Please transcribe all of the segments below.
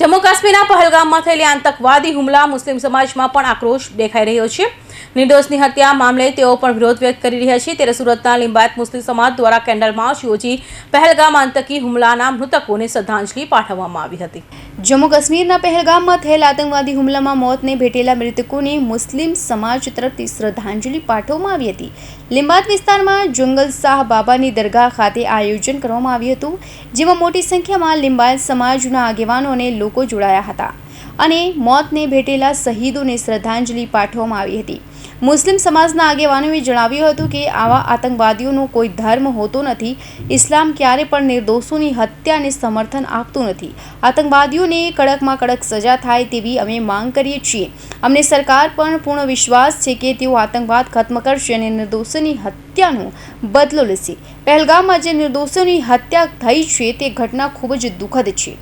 જમ્મુ કાશ્મીરના પહલગામમાં થયેલી આતંકવાદી હુમલા મુસ્લિમ સમાજમાં પણ આક્રોશ દેખાઈ રહ્યો છે. નિર્દોષની હત્યા મામલે તેઓ પણ વિરોધ વ્યક્ત કરી રહ્યા છે. ત્યારે સુરતના લિંબાયત મુસ્લિમ સમાજ દ્વારા કેન્ડલ માર્ચ યોજી પહેલગામ આતંકી હુમલાના મૃતકોને શ્રદ્ધાંજલિ પાઠવવામાં આવી હતી. જમ્મુ કાશ્મીરના પહેલગામમાં થયેલ આતંકવાદી હુમલામાં મોતને ભેટેલા મૃતકોને મુસ્લિમ સમાજ તરફથી શ્રદ્ધાંજલિ પાઠવવામાં આવી હતી. લિંબાત વિસ્તારમાં જંગલ શાહ બાબાની દરગાહ ખાતે આયોજન કરવામાં આવ્યું હતું, જેમાં મોટી સંખ્યામાં લિંબાયત સમાજના આગેવાનો અને લોકો જોડાયા હતા. અને મોતને ભેટેલા શહીદોને શ્રદ્ધાંજલિ પાઠવવામાં આવી હતી. મુસ્લિમ સમાજના આગેવાનોએ જણાવ્યું હતું કે આવા આતંકવાદીઓનો કોઈ ધર્મ હોતો નથી. ઇસ્લામ ક્યારે પણ નિર્દોષોની હત્યાને સમર્થન આપતું નથી. આતંકવાદીઓને કડકમાં કડક સજા થાય તેવી અમે માંગ કરીએ છીએ. અમને સરકાર પણ પૂર્ણ વિશ્વાસ છે કે તેઓ આતંકવાદ ખત્મ કરશે અને નિર્દોષોની હત્યાનો બદલો લેશે. પહેલગામમાં જે નિર્દોષોની હત્યા થઈ છે તે ઘટના ખૂબ જ દુઃખદ છે.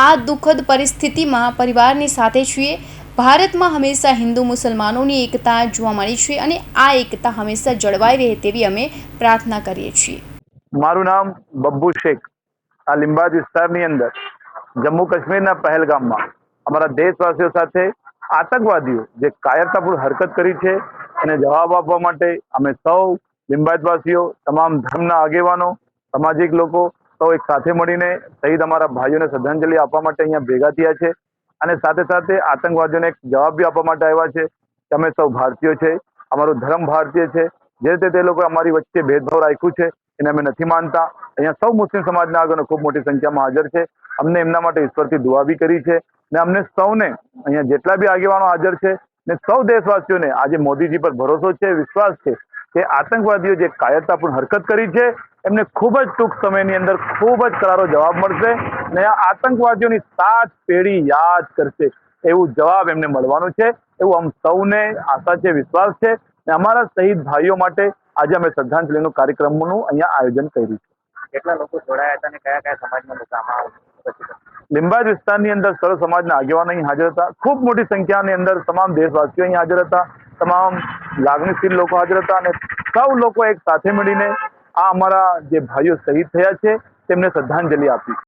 આ દુઃખદ પરિસ્થિતિમાં પરિવારની સાથે છીએ. ભારતમાં હંમેશા હિન્દુ મુસલમાનોની એકતા જોવા મળી છે અને આ એકતા હંમેશા જળવાઈ રહે તેવી અમે પ્રાર્થના કરીએ છીએ. મારું નામ બબ્બુ શેખ. આ લિંબાજ વિસ્તારની અંદર જમ્મુ કાશ્મીરના પહેલગામમાં અમારા દેશવાસીઓ સાથે આતંકવાદીઓ જે કાયરતાપૂર્ણ હરકત કરી છે એને જવાબ આપવા માટે અમે સૌ લિંબાયતવાસીઓ, તમામ ધર્મના આગેવાનો, સામાજિક લોકો સૌ એક સાથે મળીને શહીદ અમારા ભાઈઓને શ્રદ્ધાંજલિ આપવા માટે અહીંયા ભેગા થયા છે અને સાથે સાથે આતંકવાદીઓને એક જવાબ બી આપવા માટે આવ્યા છે કે અમે સૌ ભારતીયો છે, અમારો ધર્મ ભારતીય છે, જે રીતે તે લોકો અમારી વચ્ચે ભેદભાવ રાખ્યું છે એને અમે નથી માનતા. અહીંયા સૌ મુસ્લિમ સમાજના આગળ ખૂબ મોટી સંખ્યામાં હાજર છે. અમને એમના માટે ઈશ્વરથી દુઆ બી કરી છે ને અમને સૌને અહીંયા જેટલા બી આગેવાનો હાજર છે ને સૌ દેશવાસીઓને આજે મોદીજી પર ભરોસો છે, વિશ્વાસ છે કે આતંકવાદીઓ જે કાયરતાપૂર્ણ હરકત કરી છે એમને ખૂબ જ ટૂંક સમયની અંદર ખૂબ જ કરારો જવાબ મળશે ને આ આતંકવાદીઓની સાત પેઢી યાદ કરશે. એવું જવાબ એમને મળવાનું છે. એવું આમ સૌને આશા છે વિશ્વાસ છે. ને અમારા શહીદ ભાઈઓ માટે આજે અમે શ્રદ્ધાંજલિનું કાર્યક્રમનું અહીંયા આયોજન કર્યું છે. કેટલા લોકો જોડાયા હતા અને કયા કયા સમાજના લોકો આમાં લિંબાયત વિસ્તારની અંદર સર્વ સમાજના આગેવાનો અહીં હાજર હતા. ખૂબ મોટી સંખ્યાની અંદર તમામ દેશવાસીઓ અહીં હાજર હતા. તમામ લાગણીશીલ લોકો હાજર હતા અને સૌ લોકો એક સાથે મળીને આ અમારા જે ભાઈઓ શહીદ થયા છે તેમને શ્રદ્ધાંજલિ આપી.